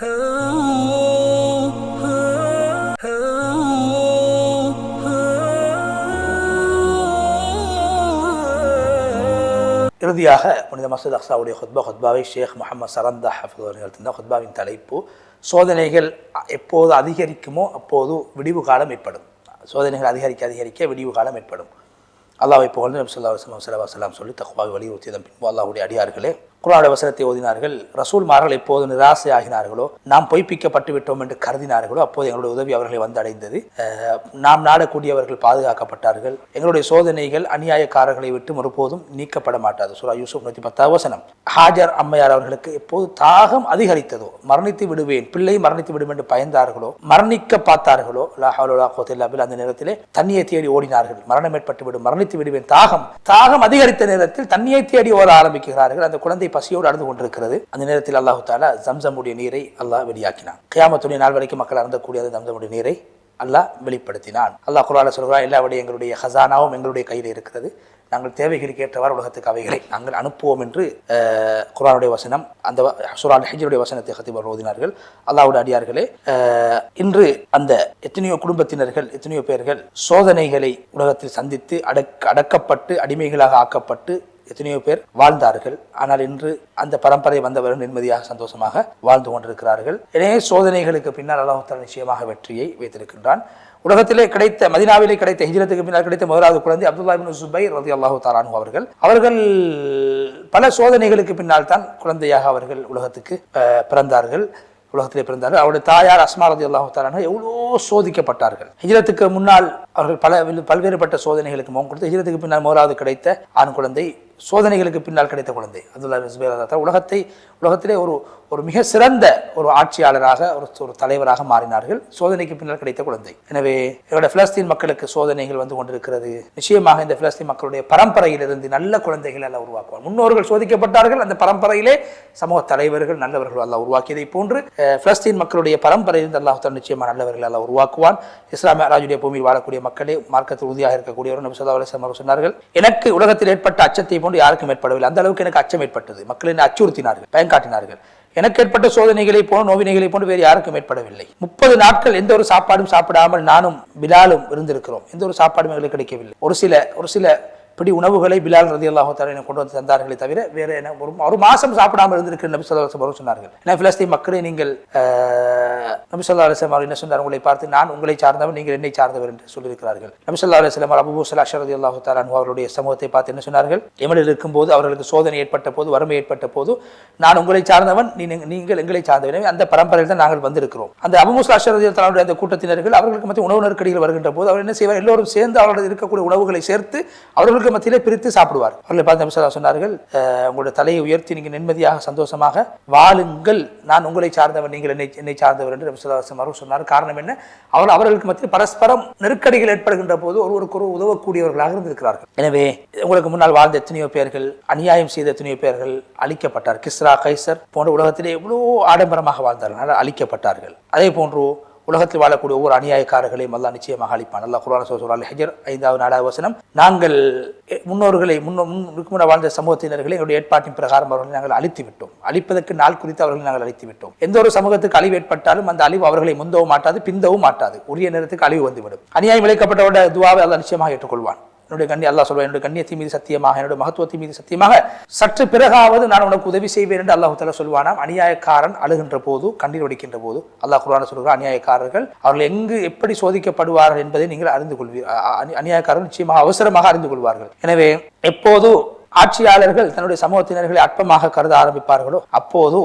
இறுதியாக புனித மசூத் அக்சாவுடைய ஹுத்பா ஹுத்பாவை ஷேக் முகமது சரந்தா ஹஃபூத் அவர்கள் ஹுத்பாவின் தலைப்பு சோதனைகள் எப்போது அதிகரிக்குமோ அப்போது விடிவு காலம் ஏற்படும். சோதனைகள் அதிகரிக்க அதிகரிக்க விடிவு காலம் ஏற்படும். அல்லாவை புகழ்ந்து நபி சொல்லா சலவா சலாம் சொல்லி தக்குவாவை வலியுறுத்தியதன் பின்பு அல்லாஹுடைய அடியார்களே குரானுடைய வசனத்தை ஓதினார்கள் ரசூல்மார்கள் எப்போது நிராசை ஆகினார்களோ நாம் பொய்ப்பிக்கப்பட்டு விட்டோம் என்று கருதினார்களோ அப்போது எங்களுடைய உதவி அவர்களை வந்தடைந்தது. நாம் நாடக்கூடியவர்கள் பாதுகாக்கப்பட்டார்கள். எங்களுடைய சோதனைகள் அநியாயக்காரர்களை விட்டு ஒருபோதும் நீக்கப்பட மாட்டாது. சுரா யூசுப் நூற்றி பத்தாவது வசனம். ஹாஜர் அம்மையார் அவர்களுக்கு எப்போது தாகம் அதிகரித்ததோ மரணித்து விடுவேன் பிள்ளை மரணித்து விடும் என்று பயந்தார்களோ மரணிக்க பார்த்தார்களோ லா அந்த நேரத்திலே தண்ணியை தேடி ஓடினார்கள். மரணம் ஏற்பட்டு விடும் மரணித்து விடுவேன் தாகம் தாகம் அதிகரித்த நேரத்தில் தண்ணியை தேடி ஓட ஆரம்பிக்கிறார்கள். அந்த குழந்தை பசியோடு அழுது கொண்டிருக்கிறது. அந்த நேரத்தில் அல்லாஹு தாலா ஜம்சமுடைய நீரை அல்லாஹ் வெளியாக்கினான். கியாமத்துடைய நாள் வரைக்கும் மக்கள் அறந்தக்கூடிய அந்த ஜம்சமுடைய நீரை அல்லாஹ் வெளிப்படுத்தினான். அல்லாஹ் குரால சொல்கிறான் எல்லா எங்களுடைய ஹசானாவும் எங்களுடைய கையில் இருக்கிறது. நாங்கள் தேவைகளுக்கு ஏற்றவாறு உலகத்துக்கு அவைகளை நாங்கள் அனுப்புவோம் என்று குரானுடைய வசனம் அந்த சுரான் ஹஜருடைய வசனத்தை ஹத்திபர் ஓதினார்கள். அல்லாஹ்வுடைய அடியார்களே இன்று அந்த எத்தனையோ குடும்பத்தினர்கள் எத்தனையோ பேர்கள் சோதனைகளை உலகத்தில் சந்தித்து அடக் அடக்கப்பட்டு அடிமைகளாக ஆக்கப்பட்டு எத்தனையோ பேர் வாழ்ந்தார்கள். ஆனால் இன்று அந்த பரம்பரை வந்தவர்கள் நிம்மதியாக சந்தோஷமாக வாழ்ந்து கொண்டிருக்கிறார்கள். எனவே சோதனைகளுக்கு பின்னால் அல்லாஹ் நிச்சயமாக வெற்றியை வைத்திருக்கின்றான். உலகத்திலே கிடைத்த மதினாவிலே கிடைத்த ஹிஜ்ரத்துக்கு பின்னால் கிடைத்த முதலாவது குழந்தை அப்துல்லா பின் சுபை ரதி அல்லாஹு தாலானு அவர்கள். அவர்கள் பல சோதனைகளுக்கு பின்னால் தான் குழந்தையாக அவர்கள் உலகத்துக்கு பிறந்தார்கள். உலகத்திலே பிறந்தார்கள். அவருடைய தாயார் அஸ்மா ரதி அல்லாஹு தாலானு எவ்வளோ சோதிக்கப்பட்டார்கள். ஹிஜ்ரத்துக்கு முன்னால் அவர்கள் பல பல்வேறுபட்ட சோதனைகளுக்கு முகம் கொடுத்து ஹிஜ்ரத்துக்கு பின்னால் முதலாவது கிடைத்த ஆண் குழந்தை சோதனைகளுக்கு பின்னால் கிடைத்த குழந்தை. அப்துல்லா இப்னு உலகத்தை உலகத்திலே ஒரு ஒரு மிக சிறந்த ஒரு ஆட்சியாளராக ஒரு ஒரு தலைவராக மாறினார்கள். சோதனைக்கு பின்னால் கிடைத்த குழந்தை. எனவே எங்களுடைய பிலஸ்தீன் மக்களுக்கு சோதனைகள் வந்து கொண்டிருக்கிறது. நிச்சயமாக இந்த பிலஸ்தீன் மக்களுடைய பரம்பரையிலிருந்து நல்ல குழந்தைகள் எல்லாம் உருவாக்குவார் முன்னோர்கள் சோதிக்கப்பட்டார்கள் அந்த பரம்பரையிலே சமூக தலைவர்கள் நல்லவர்கள் எல்லாம் உருவாக்கியதை போன்று பிலஸ்தீன் மக்களுடைய பரம்பரையிலிருந்து அல்லாஹ் நிச்சயமாக நல்லவர்கள் எல்லாம் உருவாக்குவான். இஸ்லாமிய ராஜுடைய பூமியில் வாழக்கூடிய மக்களே மார்க்கத்தில் உறுதியாக இருக்கக்கூடியவர் நபி சொல்லா சொன்னார்கள் எனக்கு உலகத்தில் ஏற்பட்ட அச்சத்தை போன்று யாருக்கும் ஏற்படவில்லை அந்த அளவுக்கு எனக்கு அச்சம் ஏற்பட்டது. மக்கள் என்னை அச்சுறுத்தினார்கள் பயன் காட்டினார்கள் எனக்கு ஏற்பட்ட சோதனைகளை போல நோவினைகளை போன்று வேறு யாருக்கும் ஏற்படவில்லை முப்பது நாட்கள் எந்த ஒரு சாப்பாடும் சாப்பிடாமல் நானும் பிலாலும் இருந்திருக்கிறோம். எந்த ஒரு சாப்பாடும் எங்களுக்கு கிடைக்கவில்லை. ஒரு சில ஒரு சில இப்படி உணவுகளை பிலால் ரதி அல்லாஹு எனக்கு கொண்டு வந்து தந்தார்களே தவிர வேற என்ன? ஒரு ஒரு மாசம் சாப்பிடாமல் இருந்திருக்கிற நபி சொல்லா அலுவலம் சொன்னார்கள். ஏன்னா பிலஸ்தீன் மக்களை நீங்கள் நபி சொல்லா அலுவலம் அவர் என்ன சொன்னார்? உங்களை பார்த்து நான் உங்களை சார்ந்தவர் நீங்கள் என்னை சார்ந்தவர் என்று சொல்லியிருக்கிறார்கள். நபி சொல்லா அலுவலம் அபு முசலா ரதி அல்லாஹு தாலான் அவருடைய சமூகத்தை பார்த்து என்ன சொன்னார்கள்? எமனில் இருக்கும்போது அவர்களுக்கு சோதனை ஏற்பட்ட போது வறுமை ஏற்பட்ட போது நான் உங்களை சார்ந்தவன் நீ- நீங்கள் எங்களை சார்ந்தவன் அந்த பரம்பரையில் தான் நாங்கள் வந்திருக்கிறோம். அந்த அபு முஸ்லா அஷரதியுடைய அந்த கூட்டத்தினர்கள் அவர்களுக்கு மத்திய உணவு நெருக்கடிகள் வருகின்ற போது அவர் என்ன செய்வார்? எல்லோரும் சேர்ந்து அவர்கள் இருக்கக்கூடிய உணவுகளை சேர்த்து அவர்களுக்கு மத்தியிலே பிரித்து சாப்பிடுவார் அவர்களை பார்த்து நபி சொன்னார்கள் "அஹ், உங்களுடைய தலையை உயர்த்தி நீங்கள் நிம்மதியாக சந்தோஷமாக வாழுங்கள். நான் உங்களை சார்ந்தவர் நீங்கள் என்னை என்னை சார்ந்தவர் என்று நபி அவர்கள் சொன்னார் காரணம் என்ன? அவர் அவர்களுக்கு மத்தியில் பரஸ்பரம் நெருக்கடிகள் ஏற்படுகின்ற போது ஒருவருக்கு ஒரு உதவக்கூடியவர்களாக இருந்திருக்கிறார்கள். எனவே உங்களுக்கு முன்னால் வாழ்ந்த எத்தனையோ பேர்கள் அநியாயம் செய்த எத்தனையோ பேர்கள் அழிக்கப்பட்டார். கிஸ்ரா கைசர் போன்ற உலகத்திலே எவ்வளோ ஆடம்பரமாக வாழ்ந்தார்கள் அழிக்கப்பட்டார்கள். அதே போன்று உலகத்தில் வாழக்கூடிய ஒவ்வொரு அநியாயக்காரர்களையும் அல்லா நிச்சயமாக அளிப்பான் அல்லா குர்ஆன் சொல்றால் ஹஜர் ஐந்தாவது நாடாவது வசனம் நாங்கள் முன்னோர்களை முன்னோ வாழ்ந்த சமூகத்தினர்களை எங்களுடைய ஏற்பாட்டின் பிரகாரம் அவர்களை நாங்கள் அழித்து விட்டோம் அழிப்பதற்கு நாள் குறித்து அவர்களை நாங்கள் அழித்து விட்டோம் எந்த ஒரு சமூகத்துக்கு அழிவு ஏற்பட்டாலும் அந்த அழிவு அவர்களை முந்தவும் மாட்டாது பிந்தவும் மாட்டாது. உரிய நேரத்துக்கு அழிவு வந்துவிடும். அநியாயம் இழைக்கப்பட்டவருடைய துவாவை அல்லா நிச்சயமாக ஏற்றுக்கொள்வான். என்னுடைய கண்ணி அல்லாஹ் சொல்வான் என்னுடைய கண்ணியத்தின் மீது சத்தியமாக என்னுடைய மகத்துவத்தின் மீது சத்தியமாக சற்று பிறகாவது நான் உனக்கு உதவி செய்வேன் என்று அல்லாஹு தஆலா சொல்வானாம். அநியாயக்காரன் அழுகின்ற போது கண்ணீர் வடிக்கின்ற போது அல்லாஹ் குர்ஆன் சொல்கிறார் அநியாயக்காரர்கள் அவர்கள் எங்கு எப்படி சோதிக்கப்படுவார்கள் என்பதை நீங்கள் அறிந்து கொள்வீர். அநியாயக்காரர்கள் நிச்சயமாக அவசரமாக அறிந்து கொள்வார்கள். எனவே எப்போது ஆட்சியாளர்கள் தன்னுடைய சமூகத்தினர்களை அற்பமாக கருத ஆரம்பிப்பார்களோ அப்போது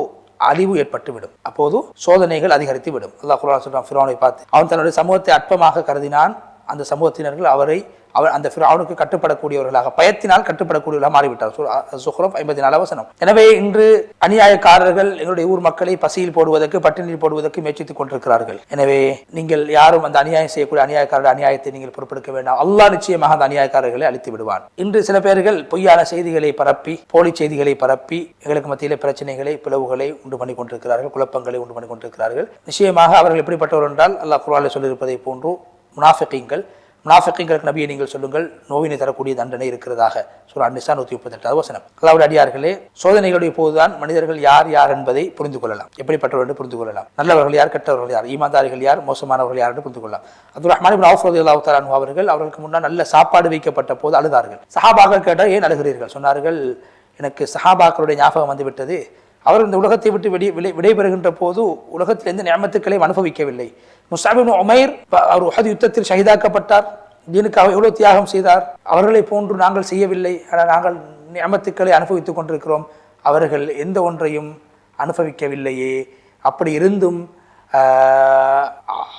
அழிவு ஏற்பட்டுவிடும். அப்போது சோதனைகள் அதிகரித்து விடும் அல்லாஹ் குரான் சொல்றான் பார்த்து அவன் தன்னுடைய சமூகத்தை அற்பமாக கருதினான் அந்த சமூகத்தினர்கள் அவரை அவர் அந்த அவனுக்கு கட்டுப்படக்கூடியவர்களாக பயத்தினால் கட்டுப்படக்கூடியவர்களாக மாறிவிட்டார். சுஹ்ரப் ஐம்பத்தி நாலு வசனம். எனவே இன்று அநியாயக்காரர்கள் எங்களுடைய ஊர் மக்களை பசியில் போடுவதற்கு பட்டினியில் போடுவதற்கு முயற்சித்துக் கொண்டிருக்கிறார்கள். எனவே நீங்கள் யாரும் அந்த அநியாயம் செய்யக்கூடிய அநியாயக்காரர்கள் அநியாயத்தை நீங்கள் பொறுப்பெடுக்க வேண்டாம். அல்லா நிச்சயமாக அந்த அநியாயக்காரர்களை அழித்து விடுவான். இன்று சில பேர்கள் பொய்யான செய்திகளை பரப்பி போலி செய்திகளை பரப்பி எங்களுக்கு மத்தியில் பிரச்சனைகளை பிளவுகளை உண்டு பண்ணி கொண்டிருக்கிறார்கள் குழப்பங்களை உண்டு பண்ணி கொண்டிருக்கிறார்கள். நிச்சயமாக அவர்கள் எப்படிப்பட்டவர் என்றால் அல்லாஹ் குர்ஆனில் சொல்லியிருப்பதை போன்று முனாஃபிகீன்கள் முனாஃபிக்குங்களுக்கு நபியை நீங்கள் சொல்லுங்கள் நோவினை தரக்கூடிய தண்டனை இருக்கிறதாக. சூரா நிசா நூற்றி முப்பத்தெட்டாவது வசனம். அதாவது அடியார்களே சோதனைகளுடைய போதுதான் மனிதர்கள் யார் யார் என்பதை புரிந்து கொள்ளலாம். எப்படிப்பட்டவர்கள் என்று புரிந்து கொள்ளலாம். நல்லவர்கள் யார் கெட்டவர்கள் யார் ஈமான்தாரிகள் யார் மோசமானவர்கள் யார் என்று புரிந்து கொள்ளலாம். அப்துல் ரஹ்மான் இப்னு அவுஃப் அவர்கள் அவர்களுக்கு முன்னால் நல்ல சாப்பாடு வைக்கப்பட்ட போது அழுதார்கள். சஹாபாக்கள் கேட்டால் ஏன் அழுகிறீர்கள்? சொன்னார்கள் எனக்கு சஹாபாக்களுடைய ஞாபகம் வந்துவிட்டது. அவர் இந்த உலகத்தை விட்டு விடை விடை விடைபெறுகின்ற போது உலகத்தில் எந்த நியமத்துக்களையும் அனுபவிக்கவில்லை முஸ்தாபின் உமைர் அவர் உஹது யுத்தத்தில் ஷஹீதாக்கப்பட்டார். தீனுக்காக எவ்வளவு தியாகம் செய்தார். அவர்களை போன்று நாங்கள் செய்யவில்லை. ஆனால் நாங்கள் நியமத்துக்களை அனுபவித்துக் கொண்டிருக்கிறோம். அவர்கள் எந்த ஒன்றையும் அனுபவிக்கவில்லையே. அப்படி இருந்தும்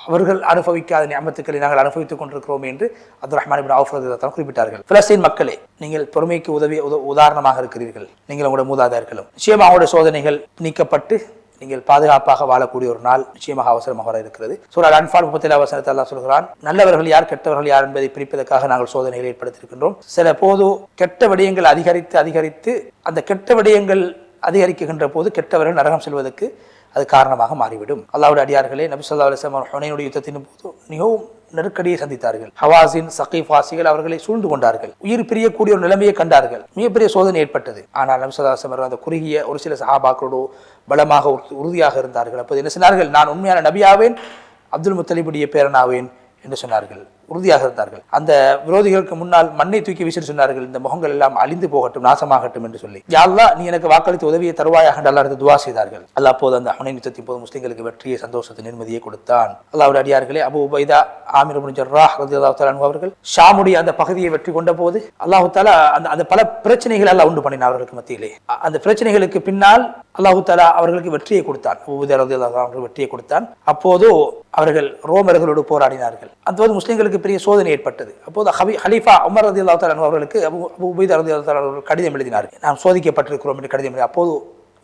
அவர்கள் அனுபவிக்காத நியமத்துக்களை நாங்கள் அனுபவித்துக் கொண்டிருக்கிறோம் என்று அப்துல் ரஹ்மான் இப்னு குறிப்பிட்டார்கள். பிலஸ்தீன் மக்களே நீங்கள் பொறுமைக்கு உதவி உதாரணமாக இருக்கிறீர்கள். நீங்கள் உங்களுடைய மூதாதையர்களும். நிச்சயமாக அவருடைய சோதனைகள் நீக்கப்பட்டு நீங்கள் பாதுகாப்பாக வாழக்கூடிய ஒரு நாள் நிச்சயமாக அவசரமாக வர இருக்கிறது. சூழல் அன்பால் முப்பத்தி அவசரத்தை அல்லாஹ் சொல்கிறான் நல்லவர்கள் யார் கெட்டவர்கள் யார் என்பதை பிரிப்பதற்காக நாங்கள் சோதனைகளை ஏற்படுத்தியிருக்கின்றோம். சில போது கெட்ட விடயங்கள் அதிகரித்து அதிகரித்து அந்த கெட்ட விடயங்கள் அதிகரிக்கின்ற போது கெட்டவர்கள் நரகம் செல்வதற்கு அது காரணமாக மாறிவிடும். அல்லாவுடைய அடியார்களே நபி சொல்லா அலிஸ்லாம் ஹுனைனுடைய யுத்தத்தின் போது மிகவும் நெருக்கடியை சந்தித்தார்கள். ஹவாசின் சகீஃபாசிகள் அவர்களை சூழ்ந்து கொண்டார்கள். உயிர் பிரியக்கூடிய ஒரு நிலைமையை கண்டார்கள். மிகப்பெரிய சோதனை ஏற்பட்டது. ஆனால் நபி சொல்லா அலிஸ்லாம் அந்த குறுகிய ஒரு சில சஹாபாக்களோடு பலமாக உறுதியாக இருந்தார்கள். அப்போது என்ன சொன்னார்கள்? நான் உண்மையான நபியாவேன் அப்துல் முத்தலிபுடைய பேரனாவேன் என்று சொன்னார்கள். உறுதியாக இருந்தார்கள். அந்த விரோதிகளுக்கு முன்னால் மண்ணை தூக்கி வீசிட்டு சொன்னார்கள் இந்த முகங்கள் எல்லாம் அழிந்து போகட்டும் நாசமாகட்டும் என்று சொல்லி. யாழ்லா நீ எனக்கு வாக்களித்து உதவியை தருவாயாக என்று துவா செய்தார்கள். அல்லா போது அந்த ஹுனை யுத்தத்தின் போது முஸ்லீம்களுக்கு வெற்றியை சந்தோஷத்தை நிம்மதியை கொடுத்தான். அல்லாவுடைய அடியார்களே அபு உபைதா ஆமிர் இப்னு ஜர்ராஹ் அவர்கள் ஷாமுடைய அந்த பகுதியை வெற்றி கொண்ட போது அல்லாஹு தாலா அந்த அந்த பல பிரச்சனைகள் எல்லாம் உண்டு பண்ணினார் அவர்களுக்கு மத்தியிலே. அந்த பிரச்சனைகளுக்கு பின்னால் அல்லாஹு தாலா அவர்களுக்கு வெற்றியை கொடுத்தான். உபுதா உபைதா அவர்கள் வெற்றியை கொடுத்தான். அப்போது அவர்கள் ரோமர்களோடு போராடினார்கள். அந்த போது முஸ்லீம்களுக்கு பெரிய சோதனை ஏற்பட்டது. அப்போது ஹபி ஹலீஃபா உமர் ரதி அல்லா அவர்களுக்கு அபு ரதி அல்லா அவர்கள் கடிதம் எழுதினார். நாம் சோதிக்கப்பட்டிருக்கிறோம் என்று கடிதம் எழுதி அப்போது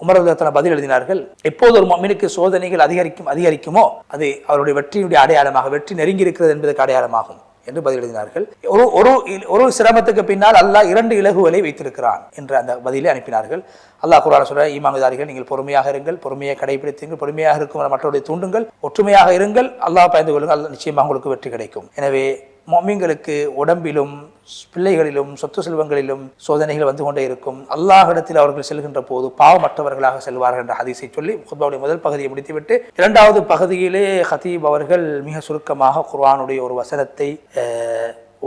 உமர் ரதி அல்லா பதில் எழுதினார்கள் எப்போது ஒரு மம்மினுக்கு சோதனைகள் அதிகரிக்கும் அதிகரிக்குமோ அது அவருடைய வெற்றியுடைய அடையாளமாக வெற்றி நெருங்கி இருக்கிறது என்பதற்கு அடையாளமாகும். என்று பதில் எழுதினார்கள் ஒரு ஒரு இல்- ஒரு சிரமத்துக்கு பின்னால் அல்லாஹ் இரண்டு இலகுகளை வைத்திருக்கிறான் என்று அந்த பதிலை அனுப்பினார்கள். அல்லாஹ் குரான் சொல்ற ஈமாங்குதாரிகள் நீங்கள் பொறுமையாக இருங்கள் பொறுமையை கடைபிடித்துங்கள் பொறுமையாக இருக்கும் மற்றவருடைய தூண்டுங்கள் ஒற்றுமையாக இருங்கள் அல்லாஹ் பயந்து கொள்ளுங்கள் அல்லாஹ் நிச்சயமாக உங்களுக்கு வெற்றி கிடைக்கும். எனவே மொம்மிங்களுக்கு உடம்பிலும் பிள்ளைகளிலும் சொத்து செல்வங்களிலும் சோதனைகள் வந்து கொண்டே இருக்கும். அல்லாஹிடத்தில் அவர்கள் செல்கின்ற போது பாவமற்றவர்களாக செல்வார்கள் என்ற ஹதீஸை சொல்லி குத்பாவுடைய முதல் பகுதியை முடித்துவிட்டு இரண்டாவது பகுதியிலே ஹதீப் அவர்கள் மிக சுருக்கமாக குர்ஆனுடைய ஒரு வசனத்தை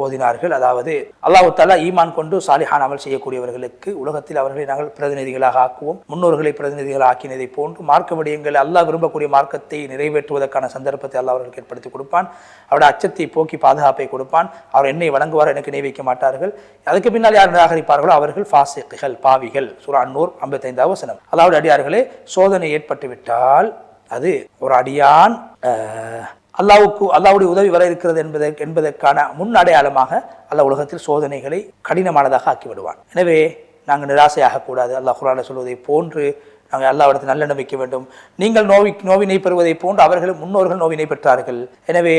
ஓதினார்கள். அதாவது அல்லாஹு தாலா ஈமான் கொண்டு சாலிஹான் அமல் செய்யக்கூடியவர்களுக்கு உலகத்தில் அவர்களை நாங்கள் பிரதிநிதிகளாக ஆக்குவோம். முன்னோர்களை பிரதிநிதிகள் ஆக்கினதை போன்று மார்க்க விடயங்கள் அல்லாஹ் விரும்பக்கூடிய மார்க்கத்தை நிறைவேற்றுவதற்கான சந்தர்ப்பத்தை அல்லாஹ் அவர்களுக்கு ஏற்படுத்தி கொடுப்பான். அவருடைய அச்சத்தை போக்கி பாதுகாப்பை கொடுப்பான். அவர் என்னை வழங்குவார் எனக்கு நினைவிக்க வைக்க மாட்டார்கள். அதுக்கு பின்னால் யார் நிராகரிப்பார்களோ அவர்கள் ஃபாசிக்குகள் பாவிகள். சூரா அன்னூர் ஐம்பத்தைந்தாவது வசனம். அதாவது அடியார்களே சோதனை ஏற்பட்டு விட்டால் அது ஒரு அடியான் அல்லாவுக்கு அல்லாவுடைய உதவி வர இருக்கிறது என்பதற்கு என்பதற்கான முன் அடையாளமாக அல்லா உலகத்தில் சோதனைகளை கடினமானதாக ஆக்கி விடுவான் எனவே நாங்கள் நிராசையாகக்கூடாது அல்லாஹ் குரான சொல்வதை போன்று நாங்கள் அல்லாவிடத்தில் நல்ல நம்பிக்க வேண்டும். நீங்கள் நோவி நோவினை பெறுவதை போன்று அவர்கள் முன்னோர்கள் நோவினை பெற்றார்கள். எனவே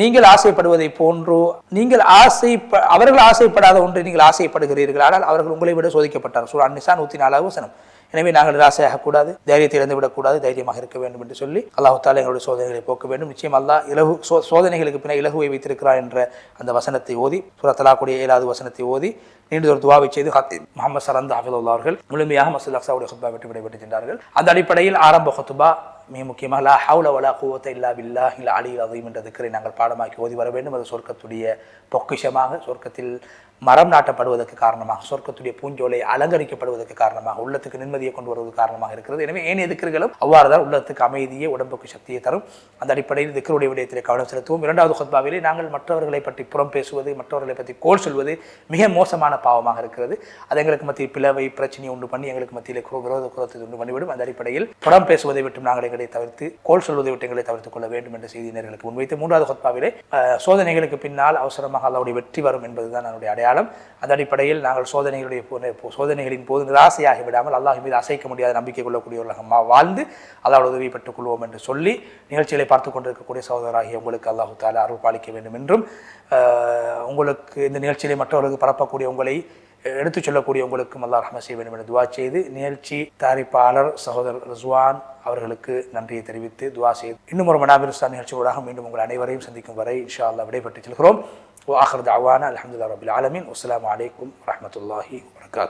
நீங்கள் ஆசைப்படுவதை போன்றோ நீங்கள் ஆசை அவர்கள் ஆசைப்படாத ஒன்றை நீங்கள் ஆசைப்படுகிறீர்கள். ஆனால் அவர்கள் உங்களை விட சோதிக்கப்பட்டார் சூழ் நிசா நூற்றி நாலாவது வசனம். எனவே நாங்கள் நிராசையாக கூடாது தைரியத்தை இழந்து விடக்கூடாது தைரியமாக இருக்க வேண்டும் என்று சொல்லி அல்லாஹ் தாலா எங்களுடைய சோதனைகளை போக்க வேண்டும். நிச்சயம் அல்லா இலகு சோ சோதனைகளுக்கு பின்னர் இலகுவை வைத்திருக்கிறார் என்ற அந்த வசனத்தை ஓதி சூரத்தலாக்குடைய ஏழாவது வசனத்தை ஓதி நீண்ட ஒரு துவாவை செய்து ஹத்தி முகமது சரந்த் ஹாஃபிதுல்லா அவர்கள் முழுமையாக மசூல் அக்சாவுடைய ஹுத்பா விட்டு விடைபெற்று சென்றார்கள். அந்த அடிப்படையில் ஆரம்ப ஹுத்பா மிக முக்கியமாக லா ஹவுல வலா குவத்த இல்லா பில்லா இல்லை அலி அதையும் என்ற திக்கரை நாங்கள் பாடமாக்கி ஓதி வர வேண்டும். அது சொர்க்கத்துடைய பொக்கிஷமாக சொர்க்கத்தில் மரம் நாட்டப்படுவதற்கு காரணமாக சொர்க்கத்துடைய பூஞ்சோலை அலங்கரிக்கப்படுவதற்கு காரணமாக உள்ளத்துக்கு நிம்மதியை கொண்டு வருவதற்கு காரணமாக இருக்கிறது. எனவே ஏனைய திக்கர்களும் அவ்வாறு தான் உள்ளத்துக்கு அமைதியை உடம்புக்கு சக்தியை தரும். அந்த அடிப்படையில் திக்கருடைய விடயத்திலே கவனம் செலுத்துவோம். இரண்டாவது ஹொத்பாவிலே நாங்கள் மற்றவர்களை பற்றி புறம் பேசுவது மற்றவர்களை பற்றி கோல் சொல்வது மிக மோசமான பாவமாக இருக்கிறது. அது எங்களுக்கு மத்தியில் பிளவை பிரச்சனையை உண்டு பண்ணி எங்களுக்கு மத்தியில் விரோத குரத்தை உண்டு பண்ணிவிடும். அந்த அடிப்படையில் புறம் பேசுவதை விட்டு நாங்கள் எங்களை தவிர்த்து கோல் சொல்வதை விட்டங்களை தவிர்த்துக் கொள்ள வேண்டும் என்ற செய்தியினர்களுக்கு முன்வைத்து மூன்றாவது ஹொத்பாவிலே சோதனைகளுக்கு பின்னால் அவசரமாக அல்லாவுடைய வெற்றி வரும் என்பதுதான் என்னுடைய அடையாளம். அந்த அடிப்படையில் நாங்கள் சோதனைகளுடைய சோதனைகளின் போது நிராசையாகி விடாமல் அல்லாஹ் மீது அசைக்க முடியாத நம்பிக்கை கொள்ளக்கூடியவர்களாக மா- வாழ்ந்து அல்லாவோட உதவி பெற்றுக் கொள்வோம் என்று சொல்லி நிகழ்ச்சிகளை பார்த்து கொண்டிருக்கக்கூடிய சகோதராகிய உங்களுக்கு அல்லாஹு தாலா அருள் பாலிக்க வேண்டும் என்றும் உங்களுக்கு இந்த நிகழ்ச்சியிலே மற்றவர்களுக்கு பரப்பக்கூடிய உங்களை எடுத்துச் சொல்லக்கூடிய உங்களுக்கு அல்லா ரஹ்ம செய்ய வேண்டும் என துவா செய்து நிகழ்ச்சி தயாரிப்பாளர் சகோதரர் ரிஸ்வான் அவர்களுக்கு நன்றியை தெரிவித்து துவா செய்து இன்னும் ஒரு மனாபிரஸ்தான் நிகழ்ச்சியோடாக மீண்டும் உங்கள் அனைவரையும் சந்திக்கும் வரை இன்ஷா அல்லா விடைபெற்று செல்கிறோம் ஆஹர் தாவான அலமதுல்லா ரபில் ஆலமின். அஸ்லாம் வலைக்கம் வரமத்துல்லாஹி வரகாத்